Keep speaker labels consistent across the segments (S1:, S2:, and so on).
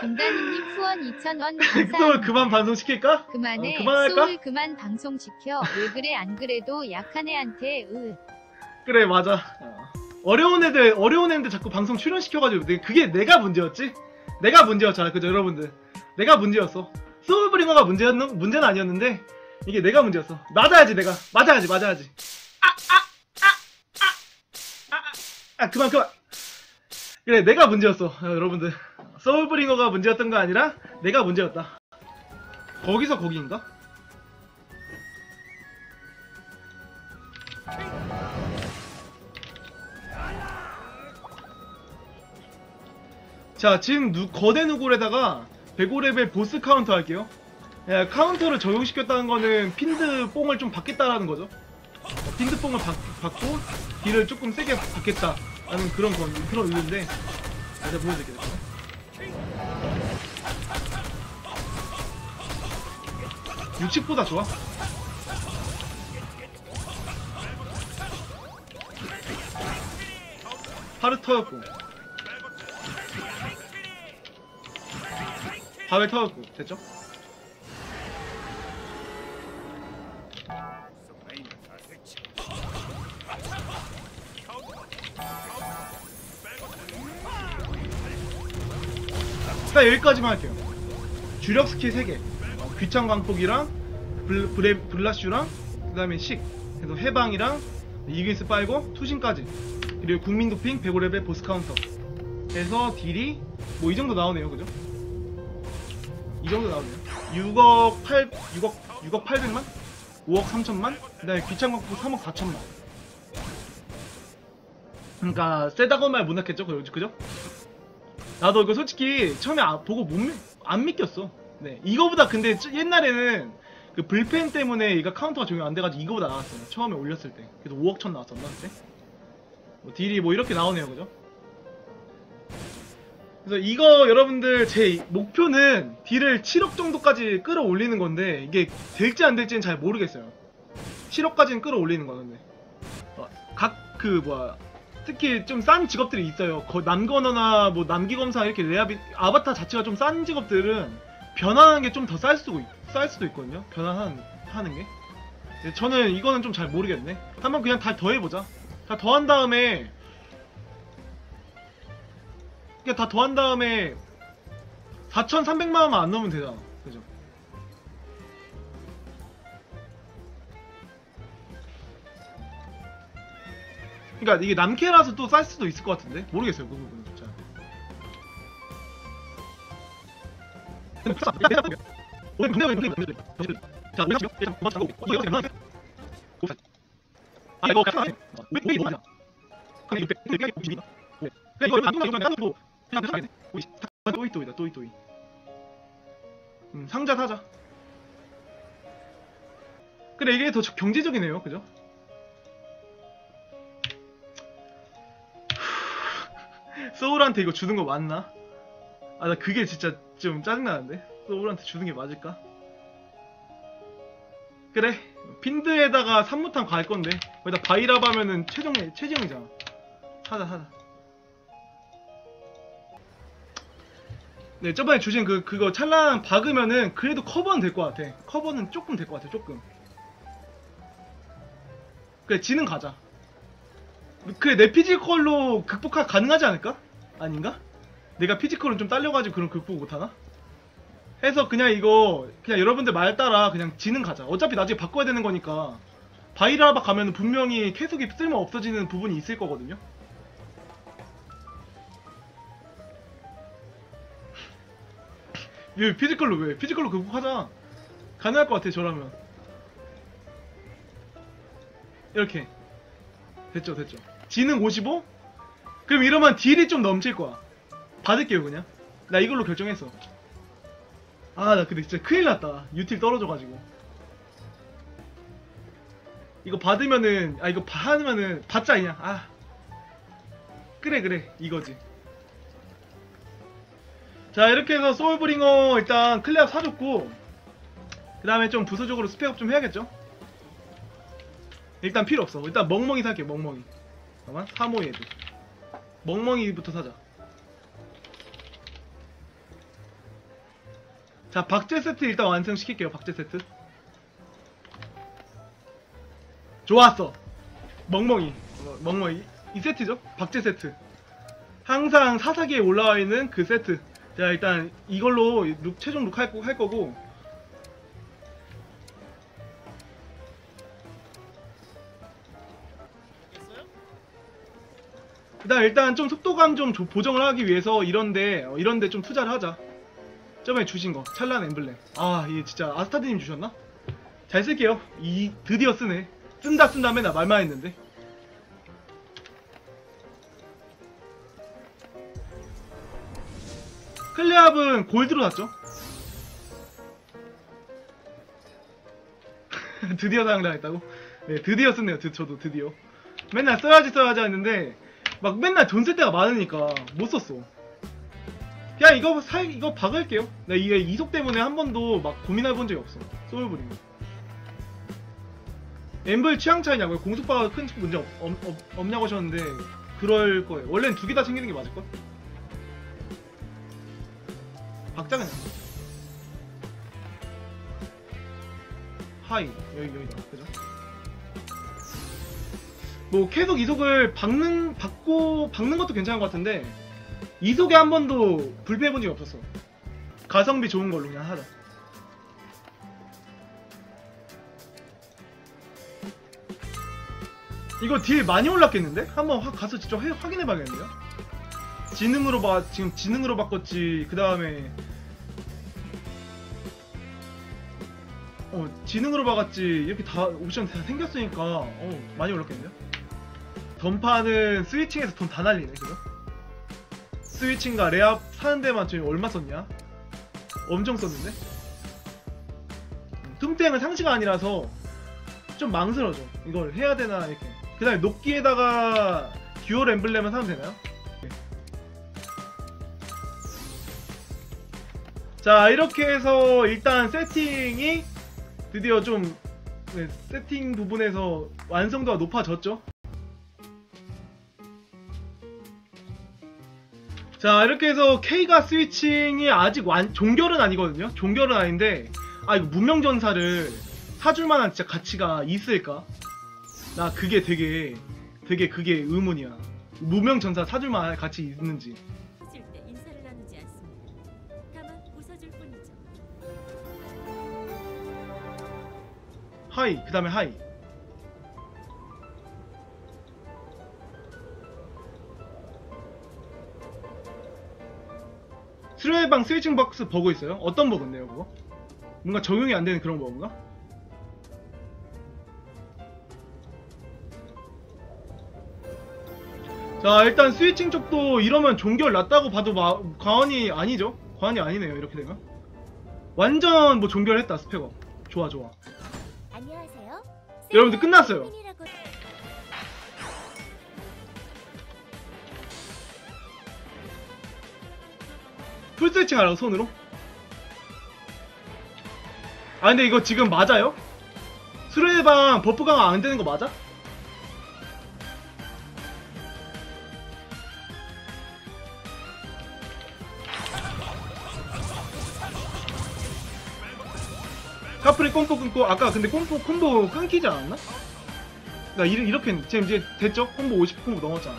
S1: 김다니님 후원 2,000원
S2: 소울
S1: 감사합니다.
S2: 그만 방송시킬까?
S1: 그만해.
S2: 어, 그만할까?
S1: 소울 그만 방송 지켜. 왜 그래 안 그래도 약한 애한테 으.
S2: 그래 맞아 어. 어려운 애들 어려운 애들 자꾸 방송 출연시켜가지고 내- 그게 내가 문제였지? 내가 문제였잖아 그죠 여러분들 내가 문제였어 소울브링어가 문제였는 문제는 아니었는데 이게 내가 문제였어 맞아야지 내가 맞아야지 맞아야지 아 아 아 아아 아, 아, 아, 그만 그만 그래 내가 문제였어. 어, 여러분들. 소울브링어가 문제였던 거 아니라 내가 문제였다. 거기서 거기인가? 자 지금 누, 거대 누굴에다가 105레벨 보스 카운터 할게요. 예, 카운터를 적용시켰다는 거는 핀드 뽕을 좀 받겠다라는 거죠. 어, 핀드 뽕을 받, 받고 딜을 조금 세게 받겠다 라는 그런 건 그런 의미인데 제가 보여드릴게요. 육식보다 좋아? 하루 터였고. 바벨 터였고. 됐죠? 일단 여기까지만 할게요. 주력 스킬 3개. 어, 귀창 광폭이랑 블, 브레, 블라슈랑 그 다음에 식. 그래서 해방이랑 이기스 빨고 투신까지. 그리고 국민 도핑 105레벨 보스 카운터. 해서 딜이 뭐 이 정도 나오네요. 그죠? 이 정도 나오네요. 6억 8 6억 6억 800만? 5억 3천만? 그 다음에 귀창 광폭 3억 4천만. 그러니까 세다고 말 못했겠죠? 그죠? 나도 이거 솔직히 처음에 아- 보고 못, 믿- 안 믿겼어. 네. 이거보다 근데 옛날에는 그 불펜 때문에 이거 카운터가 적용 안 돼가지고 이거보다 나왔어요. 처음에 올렸을 때. 그래서 5억 천 나왔었나 그때? 뭐 딜이 뭐 이렇게 나오네요. 그죠? 그래서 이거 여러분들 제 이- 목표는 딜을 7억 정도까지 끌어올리는 건데 이게 될지 안 될지는 잘 모르겠어요. 7억까지는 끌어올리는 거는데 각 그 뭐야 특히 좀 싼 직업들이 있어요. 거, 남건어나 뭐 남기검사 이렇게 레아비 아바타 자체가 좀 싼 직업들은 변환하는 게 좀 더 쌀 수도 있, 쌀 수도 있거든요. 변환하는 하는 게. 저는 이거는 좀 잘 모르겠네. 한번 그냥 다 더해보자. 다 더한 다음에 그냥 다 더한 다음에 4,300만 원만 안 넣으면 되잖아. 그죠? 그러니까 이게 남캐라서 또 쌀 수도 있을 것 같은데 모르겠어요 그 부분은 진짜. 근데 이거? 근데 그래 이거 안 통하면 또이 또이다 또이 또이. 음 상자 사자. 그래 이게 더 경제적이네요, 그죠? 소울한테 이거 주는 거 맞나? 아 나 그게 진짜 좀 짜증나는데? 소울한테 주는 게 맞을까? 그래 핀드에다가 산무탄 갈 건데 거기다 바이랍 하면은 최종 최종이잖아. 사자 사자. 네 저번에 주신 그 그거 찰랑 박으면은 그래도 커버는 될 것 같아. 커버는 조금 될 것 같아 조금. 그래 지는 가자 그래 내 피지컬로 극복하 가능하지 않을까? 아닌가? 내가 피지컬은 좀 딸려가지고 그런 극복 못하나? 해서 그냥 이거 그냥 여러분들 말 따라 그냥 지는 가자 어차피 나중에 바꿔야 되는 거니까 바이라바 가면은 분명히 계속이 쓸모 없어지는 부분이 있을 거거든요 왜 피지컬로 왜? 피지컬로 극복하자 가능할 것 같아 저라면 이렇게 됐죠 됐죠. 지능 55? 그럼 이러면 딜이 좀 넘칠 거야. 받을게요 그냥. 나 이걸로 결정했어 아 나 근데 진짜 큰일 났다. 유틸 떨어져가지고. 이거 받으면은 아 이거 받으면은 받자 그냥. 아. 그래 그래. 이거지. 자 이렇게 해서 소울브링어 일단 클레어 사줬고 그 다음에 좀 부수적으로 스펙업 좀 해야겠죠 일단 필요 없어. 일단 멍멍이 살게 멍멍이. 잠깐만 사모 얘도. 멍멍이부터 사자. 자 박제 세트 일단 완성시킬게요 박제 세트. 좋았어. 멍멍이. 멍멍이. 이 세트죠? 박제 세트. 항상 사사기에 올라와 있는 그 세트. 자 일단 이걸로 룩, 최종 룩 할 거고 일단 일단 좀 속도감 좀 조- 보정을 하기 위해서 이런데 어, 이런데 좀 투자를 하자. 저번에 주신 거 찰란 엠블렘. 아 이게 진짜 아스타드님 주셨나? 잘 쓸게요. 이 드디어 쓰네. 쓴다 쓴다 맨날 말만 했는데. 클레압은 골드로 샀죠? 드디어 사용당했다고? 네, 드디어 썼네요. 드- 저도 드디어. 맨날 써야지 써야지 했는데 막 맨날 돈 쓸 때가 많으니까 못 썼어. 그냥 이거 사 이거 박을게요. 나 이게 이속 때문에 한 번도 막 고민해 본 적이 없어. 소울브링. 엠블 취향 차이냐고요? 공속바가 큰 문제 없, 없, 냐고 하셨는데 그럴 거예요. 원래는 두 개 다 챙기는 게 맞을 걸? 그냥. 하이 여기 여기다 그죠? 뭐 계속 이속을 박는 박고 박는 것도 괜찮은 것 같은데 이속에 한 번도 불패해 본 적이 없었어. 가성비 좋은 걸로 그냥 하자. 이거 딜 많이 올랐겠는데? 한번 확 가서 직접 해- 확인해봐야겠네요. 지능으로 봐 지금 지능으로 바꿨지. 그 다음에 어 지능으로 박았지 이렇게 다 옵션 다 생겼으니까 어 많이 올랐겠네요. 던파는 스위칭에서 돈 다 날리네 그죠? 스위칭과 레압 사는 데만 지금 얼마 썼냐? 엄청 썼는데? 음, tum땡은 상시가 아니라서 좀 망설여져 이걸 해야 되나 이렇게 그 다음에 녹기에다가 듀얼 엠블렘을 사면 되나요? 네. 자 이렇게 해서 일단 세팅이 드디어 좀 네, 세팅 부분에서 완성도가 높아졌죠 자 이렇게 해서 K가 스위칭이 아직 완 종결은 아니거든요. 종결은 아닌데 아 이거 문명전사를 사줄 만한 진짜 가치가 있을까? 나 그게 되게 되게 그게 의문이야. 문명전사 사줄 만한 가치 있는지.
S3: 웃을 때 인사를 나누지 않습니다. 다만 웃어줄 뿐이죠.
S2: 하이 그 다음에 하이 수료해방 스위칭 박스 버그 있어요? 어떤 버그인데요 그거? 뭔가 적용이 안 되는 그런 버그인가? 자 일단 스위칭 쪽도 이러면 종결 났다고 봐도 마, 과언이 아니죠? 과언이 아니네요 이렇게 되면 완전 뭐 종결했다 스펙업 좋아 좋아
S3: 안녕하세요.
S2: 여러분들 끝났어요. 풀 스위칭 하라고 손으로? 아 근데 이거 지금 맞아요? 수레방 버프 강화 안 되는 거 맞아? 카프리 꼼꼼 끊고 아까 근데 꼼꼼 콤보 끊기지 않았나? 나 이- 이렇게 지금 이제 됐죠? 콤보 50 콤보 넘었잖아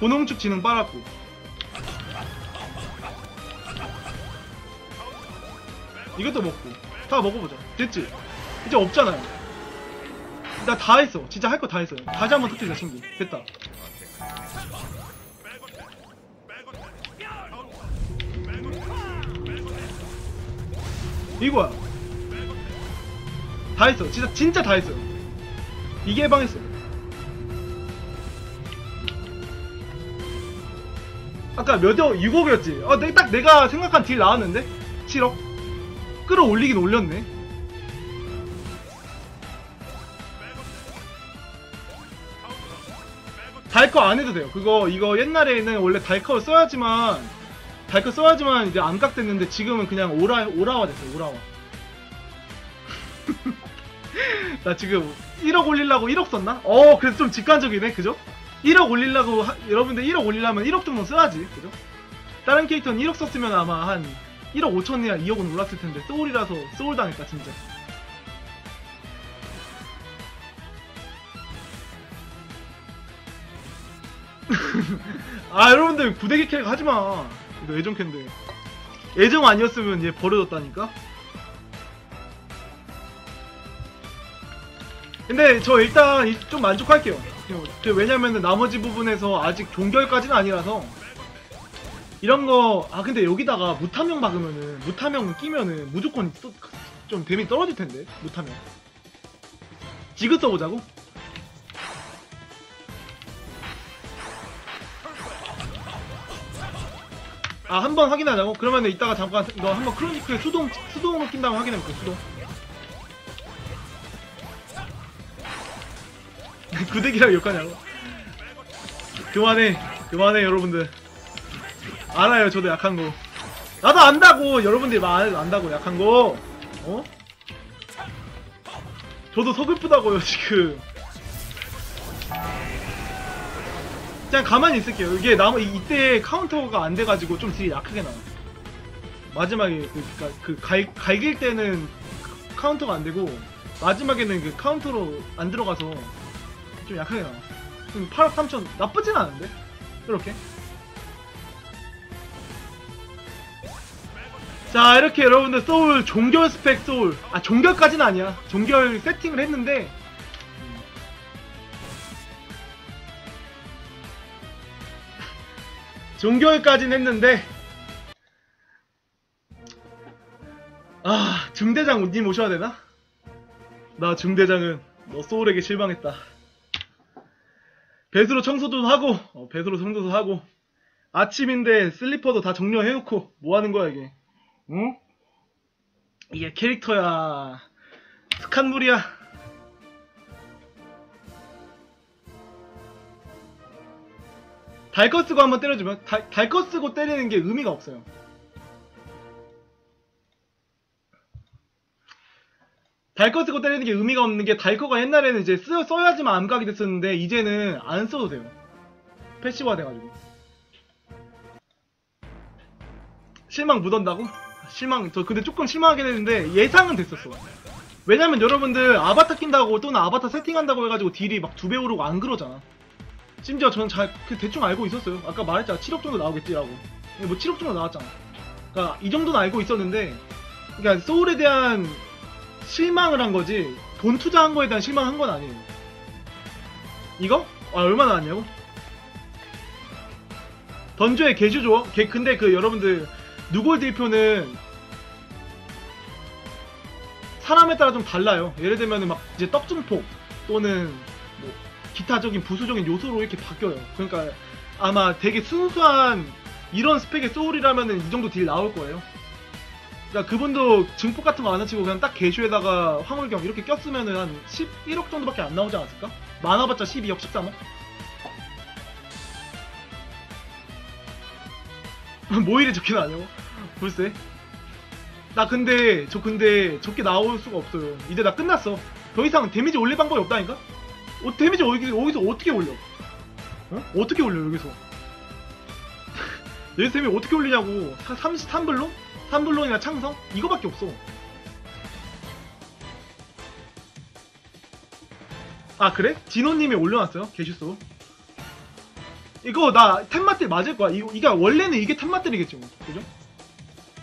S2: 고농축 지능 빨았고 이것도 먹고. 다 먹어보자. 됐지? 이제 없잖아요. 나 다 했어. 진짜 할 거 다 했어요. 다시 한번 터뜨리자 친구. 됐다. 이거야 다 했어. 진짜 진짜 다 했어요 이게 해방했어. 아까 몇억 6억이었지? 아, 내, 딱 내가 생각한 딜 나왔는데? 7억 끌어올리긴 올렸네. 달커 안 해도 돼요. 그거 이거 옛날에는 원래 달커 써야지만 달커 써야지만 이제 암각됐는데 지금은 그냥 오라 오라와 됐어요. 오라와. 나 지금 1억 올리려고 1억 썼나? 어, 그래서 좀 직관적이네, 그죠? 1억 올리려고 하- 여러분들 1억 올리려면 1억 정도 써야지, 그죠? 다른 캐릭터는 1억 썼으면 아마 한 1억 5천이나 2억은 올랐을 텐데 소울이라서 소울 당했다 진짜. 아 여러분들 구대기 캐릭 하지마. 이거 애정 캔데 애정 아니었으면 얘 버려졌다니까? 근데 저 일단 이- 좀 만족할게요. 그 왜냐면은 나머지 부분에서 아직 종결까지는 아니라서 이런 거 아 근데 여기다가 무타명 박으면은 무타명 끼면은 무조건 또- 좀 데미 떨어질 텐데 무타명. 지그 써보자고? 아 한 번 확인하자고? 그러면은 이따가 잠깐 이거 한번 크로니크에 수동 수동으로 낀 다음에 확인해볼게 수동. 구대기랑 욕하냐고? 그만해. 그만해 여러분들 알아요 저도 약한 거. 나도 안다고. 여러분들이 말 안다고 약한 거. 어? 저도 서글프다고요 지금. 그냥 가만히 있을게요. 이게 이- 이때 카운터가 안 돼가지고 좀 딜이 약하게 나와 마지막에 그, 그니까 그 갈, 갈길 때는 카운터가 안 되고 마지막에는 그 카운터로 안 들어가서 좀 약하게 나와 지금 8억 3천 나쁘진 않은데? 이렇게 자 이렇게 여러분들 소울 종결 스펙 소울. 아 종결까지는 아니야. 종결 세팅을 했는데. 종결까지는 했는데. 아 중대장 님 오셔야 되나? 나 중대장은 너 소울에게 실망했다. 배수로 청소도 하고 어, 배수로 청소도 하고 아침인데 슬리퍼도 다 정리해놓고 뭐 하는 거야 이게 응? 이게 캐릭터야. 스칸물이야. 달거 쓰고 한번 때려주면 달거 쓰고 때리는 게 의미가 없어요. 달거 쓰고 때리는 게 의미가 없는 게 달커가 옛날에는 이제 쓰, 써야지만 암각이 됐었는데 이제는 안 써도 돼요. 패시브화 돼가지고. 실망 묻었다고? 실망 저 근데 조금 실망하긴 했는데 예상은 됐었어. 왜냐면 여러분들 아바타 낀다고 또는 아바타 세팅한다고 해가지고 딜이 막 두 배 오르고 안 그러잖아. 심지어 저는 잘 그 대충 알고 있었어요. 아까 말했잖아. 7억 정도 나오겠지라고. 뭐 7억 정도 나왔잖아. 그러니까 이 정도는 알고 있었는데 그러니까 소울에 대한 실망을 한 거지 돈 투자한 거에 대한 실망한 건 아니에요. 이거? 아 얼마나 나왔냐고? 던조의 개슈죠. 개, 근데 그 여러분들 누골 딜표는 사람에 따라 좀 달라요 예를 들면은 막 이제 떡증폭 또는 뭐 기타적인 부수적인 요소로 이렇게 바뀌어요 그러니까 아마 되게 순수한 이런 스펙의 소울이라면은 이 정도 딜 나올 거예요 그러니까 그분도 증폭 같은 거 안 하시고 그냥 딱 개슈에다가 황홀경 이렇게 꼈으면은 한 11억 정도밖에 안 나오지 않았을까? 많아봤자 12억, 13억? 뭐 이래 적게 나냐고? 글쎄. 나 근데, 저 근데 적게 나올 수가 없어요. 이제 나 끝났어. 더 이상 데미지 올릴 방법이 없다니까? 어, 데미지 여기, 여기서 어떻게 올려? 어? 어떻게 올려, 여기서? 데미지 어떻게 올리냐고. 33블론? 3블론이나 창성? 이거밖에 없어. 아, 그래? 진호님이 올려놨어요? 게시수. 이거 나 템마들 맞을 거야. 이거, 이게 원래는 이게 템마들이겠죠. 뭐. 그죠?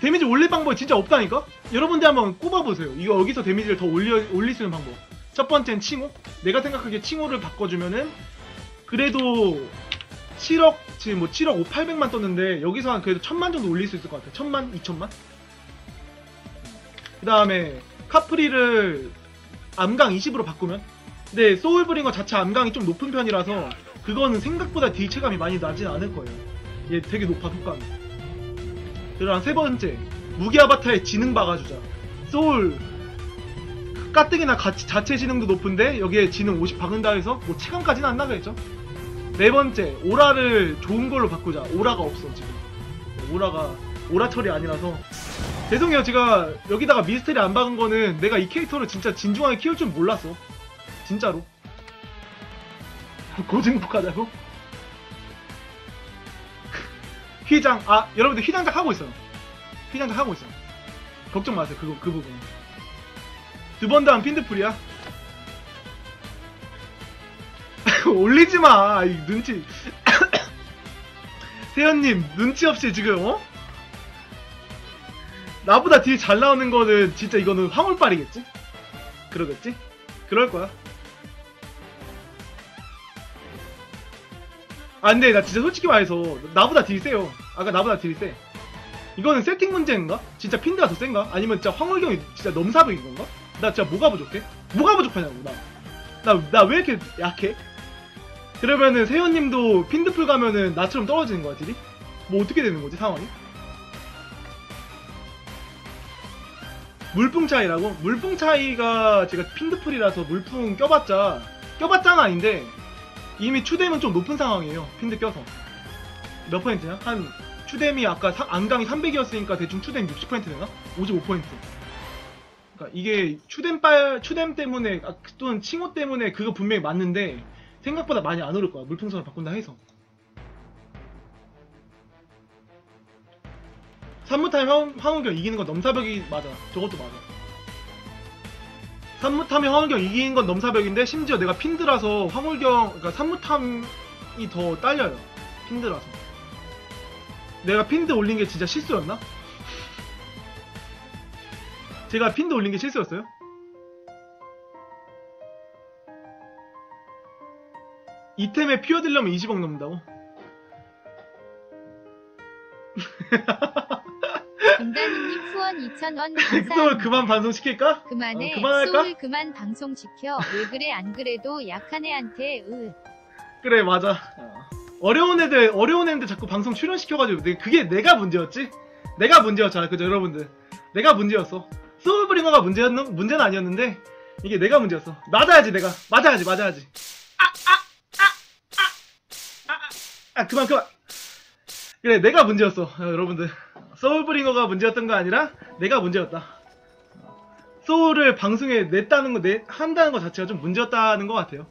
S2: 데미지 올릴 방법이 진짜 없다니까? 여러분들 한번 꼽아보세요. 이거 여기서 데미지를 더 올려, 올릴 수 있는 방법. 첫 번째는 칭호. 내가 생각하기에 칭호를 바꿔주면은, 그래도 7억, 지금 뭐 7억 5, 800만 떴는데, 여기서 한 그래도 1000만 정도 올릴 수 있을 것 같아. 1000만? 2000만? 그 다음에, 카프리를 암강 20으로 바꾸면? 근데 소울브링거 자체 암강이 좀 높은 편이라서, 그거는 생각보다 딜 체감이 많이 나진 않을 거예요. 얘 되게 높아, 속감이. 그다음 세 번째, 무기 아바타의 지능 박아주자. 소울, 가뜩이나 같이 자체 지능도 높은데, 여기에 지능 50 박은다 해서, 뭐 체감까지는 안 나가겠죠? 네 번째, 오라를 좋은 걸로 바꾸자. 오라가 없어, 지금. 오라가, 오라 처리 아니라서. 죄송해요, 제가 여기다가 미스테리 안 박은 거는 내가 이 캐릭터를 진짜 진중하게 키울 줄 몰랐어. 진짜로. 고증폭하자고? 휘장 아 여러분들 휘장작 하고 있어요. 휘장작 하고 있어요. 걱정 마세요 그거 그 부분. 두 번 다음 핀드풀이야. 올리지 마 이 눈치. 세연님 눈치 없이 지금 어? 나보다 딜 잘 나오는 거는 진짜 이거는 황홀빨이겠지? 그러겠지? 그럴 거야 아 근데 나 진짜 솔직히 말해서 나보다 딜 세요 아까 나보다 딜세 이거는 세팅 문제인가? 진짜 핀드가 더 센가? 아니면 진짜 황홀경이 진짜 넘사벽인 건가? 나 진짜 뭐가 부족해? 뭐가 부족하냐고 나나나왜 이렇게 약해? 그러면은 세연님도 핀드풀 가면은 나처럼 떨어지는 거야 딜이? 뭐 어떻게 되는 거지 상황이? 물풍 차이라고? 물풍 차이가 제가 핀드풀이라서 물풍 껴봤자 껴봤자는 아닌데 이미 추뎀은 좀 높은 상황이에요. 핀드 껴서. 몇 퍼센트냐? 한 추뎀이 아까 사- 안강이 300이었으니까 대충 추뎀 60% 되나? 55%. 그러니까 이게 추뎀 빨 추뎀 때문에 아, 또는 칭호 때문에 그거 분명히 맞는데 생각보다 많이 안 오를 거야. 물풍선을 바꾼다 해서. 산무타임 황- 황우경 이기는 건 넘사벽이 맞아. 저것도 맞아. 산무탐이 황홀경 이기는 건 넘사벽인데 심지어 내가 핀드라서 황홀경 그러니까 산무탐이 더 딸려요 핀드라서 내가 핀드 올린 게 진짜 실수였나? 제가 핀드 올린 게 실수였어요? 이템에 피어들려면 20억 넘는다고?
S1: 김다니님 후원 2,000원
S2: 소울
S1: 감사합니다.
S2: 그만 방송시킬까?
S1: 그만해.
S2: 어, 그만할까?
S1: 소울 그만 방송시켜. 왜 그래 안 그래도 약한 애한테 으.
S2: 그래 맞아 어. 어려운 애들 어려운 애들 자꾸 방송 출연시켜가지고 내- 그게 내가 문제였지 내가 문제였잖아 그죠 여러분들 내가 문제였어 소울브링어가 문제였는 문제는 아니었는데 이게 내가 문제였어 맞아야지 내가 맞아야지 맞아야지 아아아아아아 아, 그만 그만 그래 내가 문제였어 어, 여러분들 소울브링어가 문제였던 거 아니라 내가 문제였다. 소울을 방송에 냈다는 거 내, 한다는 거 자체가 좀 문제였다는 것 같아요